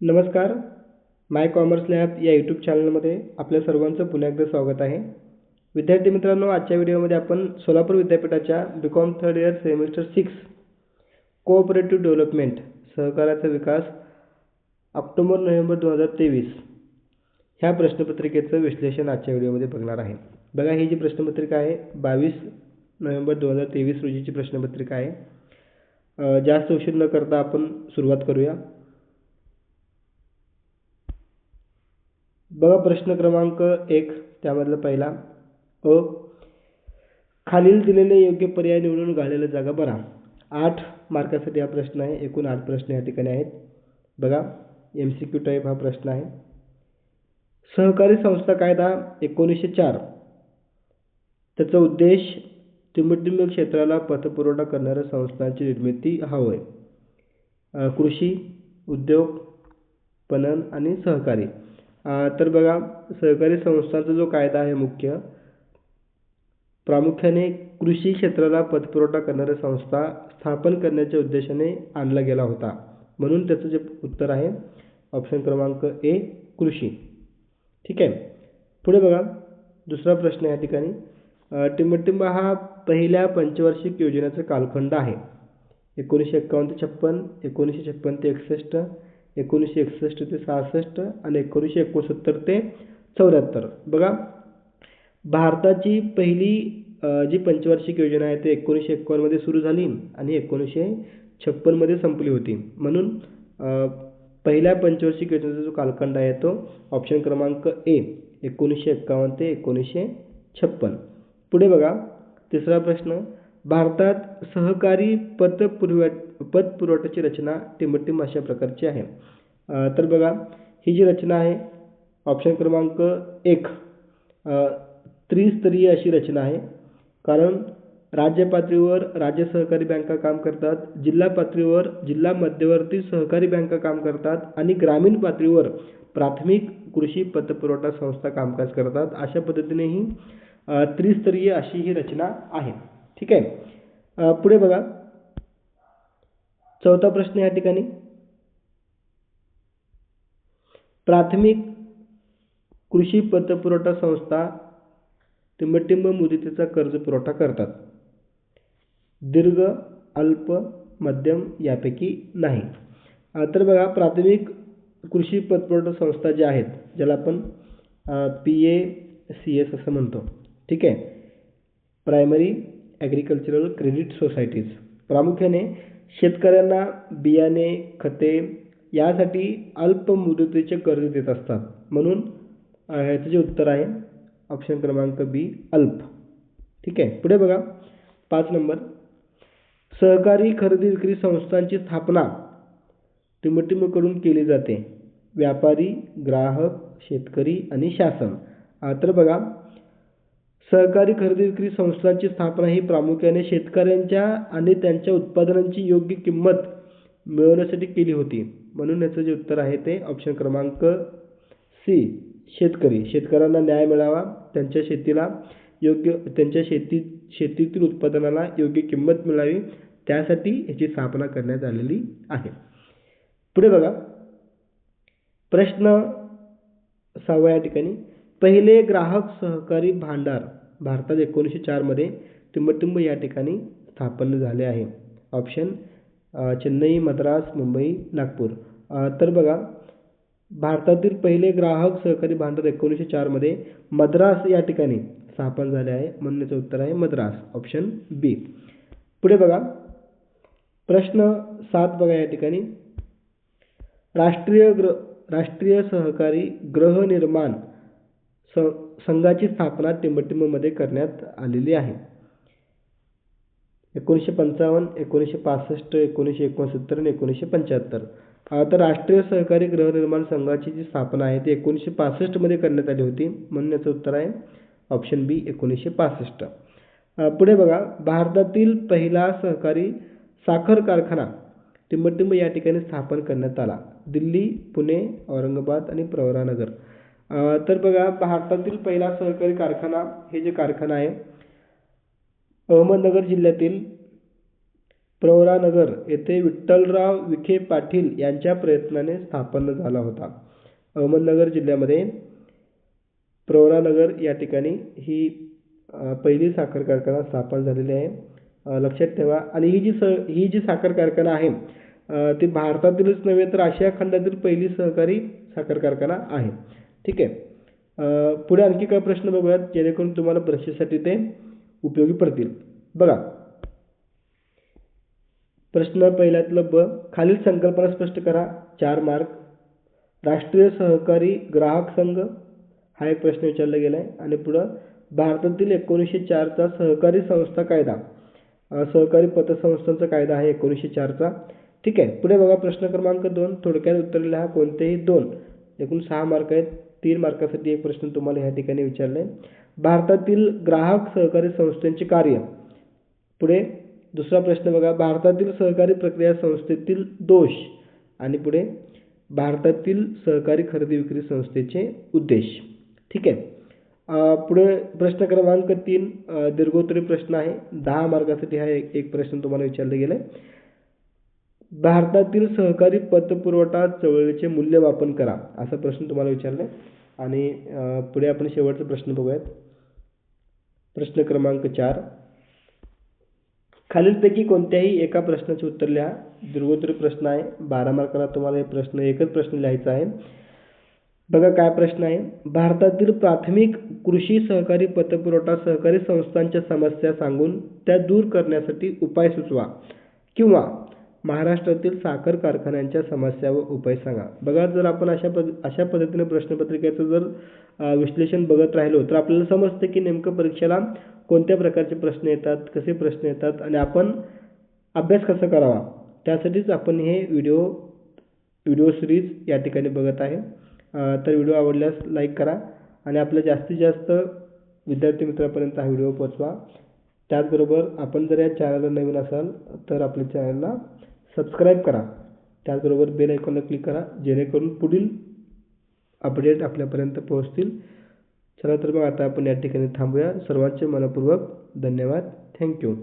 नमस्कार. My commerce lab या YouTube चॅनलमध्ये आपल्या सर्वांचं पुन्हा एकदा स्वागत आहे. विद्यार्थी मित्रांनो आजच्या व्हिडिओमध्ये आपण सोलापूर विद्यापीठाच्या B com third year semester six cooperative development सहकार्याचा विकास ऑक्टोबर नोव्हेंबर दोन हजार तेवीस ह्या प्रश्नपत्रिकेचं विश्लेषण आजच्या व्हिडिओमध्ये बघणार आहे. बघा ही जी प्रश्नपत्रिका आहे बावीस नोव्हेंबर दोन हजार तेवीस रोजीची प्रश्नपत्रिका आहे. जास्त उशीर न करता आपण सुरुवात करूया. बघा प्रश्न क्रमांक एक त्यामधला पहिला. अ खालील दिलेले योग्य पर्याय निवडून घालेल्या जागा बरा आठ मार्कासाठी हा प्रश्न आहे एकूण आठ प्रश्न या ठिकाणी आहेत. बघा एम सी क्यू टाईप हा प्रश्न आहे. सहकारी संस्था कायदा एकोणीसशे चार. त्याचा उद्देश टिंबटिंब क्षेत्राला पतपुरवठा करणाऱ्या संस्थांची निर्मिती हा होय कृषी उद्योग पणन आणि सहकारी. तर बघा सहकारी संस्थांचा जो कायदा आहे मुख्य प्रामुख्याने कृषी क्षेत्राला पतपुरवठा करणाऱ्या संस्था स्थापन करण्याच्या उद्देशाने आणला गेला होता. म्हणून त्याचं जे उत्तर आहे ऑप्शन क्रमांक ए कृषी. ठीक आहे? पुढे बघा दुसरा प्रश्न या ठिकाणी. टिंबटिंबा टिंबटिंब हा पहिल्या पंचवार्षिक योजनेचा कालखंड आहे. एकोणीसशे एक्कावन्न ते छप्पन एकोणीसशे छप्पन ते एकसष्ट एकोणीसशे एकसष्ट ते सहासष्ट आणि एकोणीसशे एकोणसत्तर ते चौऱ्याहत्तर. बघा भारताची पहिली जी पंचवार्षिक योजना आहे ते एकोणीसशे एकावन्नमध्ये सुरू झाली आणि एकोणीसशे छप्पनमध्ये संपली होती. म्हणून पहिल्या पंचवार्षिक योजनेचा जो कालखंड आहे तो ऑप्शन क्रमांक ए एकोणीसशे एक्कावन्न ते एकोणीसशे छप्पन. पुढे बघा तिसरा प्रश्न भारतात सहकारी पतपुरवठा पतपुरवठ्याची रचना टिंबटिंब अशा प्रकारची आहे. तर बघा ही जी रचना आहे ऑप्शन क्रमांक एक त्रिस्तरीय अशी रचना आहे. कारण राज्य पातळीवर राज्य सहकारी बँका काम करतात जिल्हा पातळीवर जिल्हा मध्यवर्ती सहकारी बँका काम करतात आणि ग्रामीण पातळीवर प्राथमिक कृषी पतपुरवठा संस्था कामकाज करतात अशा पद्धतीने ही त्रिस्तरीय अशी ही रचना आहे. ठीक आहे? पुढे बघा. चौथा प्रश्न या ठिकाणी. प्राथमिक कृषी पतपुरवठा संस्था टिंबटिंब मुदतीचा कर्ज पुरवठा करतात. दीर्घ अल्प मध्यम यापैकी नाही. तर बघा प्राथमिक कृषी पतपुरवठा संस्था ज्या आहेत ज्याला आपण पी ए सी एस असं म्हणतो. ठीक आहे? Primary agricultural credit societies. प्रामुख्याने शेतकऱ्यांना बियाणे खते यासाठी अल्प मुदतीचे कर्ज देत असतात. म्हणून ह्याचं जे उत्तर आहे ऑप्शन क्रमांक बी अल्प. ठीक आहे? पुढे बघा. पाच नंबर. सहकारी खरेदी विक्री संस्थांची स्थापना टिमटिमकडून केली जाते. व्यापारी ग्राहक शेतकरी आणि शासन. तर बघा. सहकारी खरेदी विक्री संस्थांची स्थापना ही प्रामुख्याने शेतकऱ्यांच्या आणि त्यांच्या उत्पादनांची योग्य किंमत मिळवण्यासाठी केली होती. म्हणून याचं जे उत्तर आहे ते ऑप्शन क्रमांक सी शेतकरी. शेतकऱ्यांना न्याय मिळावा. त्यांच्या शेतीला योग्य त्यांच्या शेती शेतीतील उत्पादनाला योग्य किंमत मिळावी. त्यासाठी याची स्थापना करण्यात आलेली आहे. पुढे बघा. प्रश्न सहावा या ठिकाणी. पहिले ग्राहक सहकारी भांडार. भारतात एकोणीसशे चारमध्ये टिंबटिंब या ठिकाणी स्थापन झाले आहे. ऑप्शन चेन्नई मद्रास मुंबई नागपूर. तर बघा भारतातील पहिले ग्राहक सहकारी भांडार एकोणीसशे चारमध्ये मद्रास या ठिकाणी स्थापन झाले आहे. म्हणून याचं उत्तर आहे मद्रास. ऑप्शन बी पुढे बघा. प्रश्न सात बघा या ठिकाणी. राष्ट्रीय ग्र राष्ट्रीय सहकारी गृहनिर्माण स संघाची स्थापना टिंबटिंबमध्ये करण्यात आलेली आहे. एकोणीसशे पंचावन्न एकोणीसशे पासष्ट एकोणीसशे एकोणसत्तर आणि एकोणीसशे पंच्याहत्तर. आता राष्ट्रीय सहकारी गृहनिर्माण संघाची जी स्थापना आहे ती एकोणीसशे पासष्टमध्ये करण्यात आली होती. म्हणून याचं उत्तर आहे ऑप्शन बी एकोणीसशे पासष्ट. पुढे बघा. भारतातील पहिला सहकारी साखर कारखाना टिंबटिंब या ठिकाणी स्थापन करण्यात आला. दिल्ली पुणे औरंगाबाद आणि प्रवरानगर. तर बघा भारतातील पहिला सहकारी कारखाना हे जे कारखाना आहे अहमदनगर जिल्ह्यातील प्रवरानगर येथे विठ्ठलराव विखे पाटील यांच्या प्रयत्नाने स्थापन झाला होता. अहमदनगर जिल्ह्यामध्ये प्रवरानगर या ठिकाणी ही पहिली साखर कारखाना स्थापन झालेली आहे. लक्षात ठेवा. आणि ही जी स ही जी साखर कारखाना आहे ती भारतातीलच नव्हे तर आशिया खंडातील पहिली सहकारी साखर कारखाना आहे. ठीक आहे. पुढे आणखी काय प्रश्न बघूयात जेणेकरून तुम्हाला परीक्षेसाठी ते उपयोगी पडतील. बघा. प्रश्न पहिल्यातलं ब खालील संकल्पना स्पष्ट करा. चार मार्क. राष्ट्रीय सहकारी ग्राहक संघ. हा एक प्रश्न विचारला गेला आहे आणि पुढं भारतातील एकोणीसशे चारचा सहकारी संस्था कायदा. सहकारी पतसंस्थांचा कायदा आहे एकोणीसशे चारचा. ठीक आहे. पुढे बघा प्रश्न क्रमांक दोन. थोडक्यात उत्तर लिहा. कोणतेही दोन. एकूण सहा मार्क आहेत. तीन मार्कासाठी एक प्रश्न तुम्हाला ह्या ठिकाणी विचारला आहे भारतातील ग्राहक सहकारी संस्थांचे कार्य. पुढे दुसरा प्रश्न बघा. भारतातील सहकारी प्रक्रिया संस्थेतील दोष आणि पुढे भारतातील सहकारी खरेदी विक्री संस्थेचे उद्देश. ठीक आहे? पुढे प्रश्न क्रमांक तीन दीर्घोत्तरी प्रश्न आहे. दहा मार्कासाठी हा एक एक प्रश्न तुम्हाला विचारला गेला आहे भारतातील सहकारी पतपुरवठा चळवळीचे मूल्यमापन करा असा प्रश्न तुम्हाला विचारला आहे आणि पुढे आपण शेवटचा प्रश्न बघूयात. प्रश्न क्रमांक चार. खालीलपैकी कोणत्याही एका प्रश्नाचे उत्तर लिहा. दीर्घोत्तरी प्रश्न आहे. बारा मार्काला तुम्हाला हे प्रश्न एकच प्रश्न लिहायचा आहे. बघा काय प्रश्न आहे. भारतातील प्राथमिक कृषी सहकारी पतपुरवठा सहकारी संस्थांच्या समस्या सांगून त्या दूर करण्यासाठी उपाय सुचवा किंवा महाराष्ट्रातील साखर कारखान्यांच्या समस्या व उपाय सांगा. बघा जर आपण अशा पद अशा पद्धतीने प्रश्नपत्रिकेचं जर विश्लेषण बघत राहिलो तर आपल्याला समजतं की नेमकं परीक्षेला कोणत्या प्रकारचे प्रश्न येतात कसे प्रश्न येतात आणि आपण अभ्यास कसा करावा? त्यासाठीच आपण हे व्हिडिओ व्हिडिओ सिरीज या ठिकाणी बघत आहे. तर व्हिडिओ आवडल्यास लाईक करा आणि आपल्या जास्तीत जास्त विद्यार्थी मित्रापर्यंत हा व्हिडिओ पोचवा त्याचबरोबर आपण जर या चॅनलला नवीन असाल तर आपल्या चॅनलला सबस्क्राईब करा. त्याचबरोबर बेल आयकॉनला क्लिक करा. जेणेकरून पुढील अपडेट आपल्यापर्यंत पोहोचतील. चला तर मग आता आपण या ठिकाणी थांबूया. सर्वांचे मनपूर्वक धन्यवाद. थँक्यू.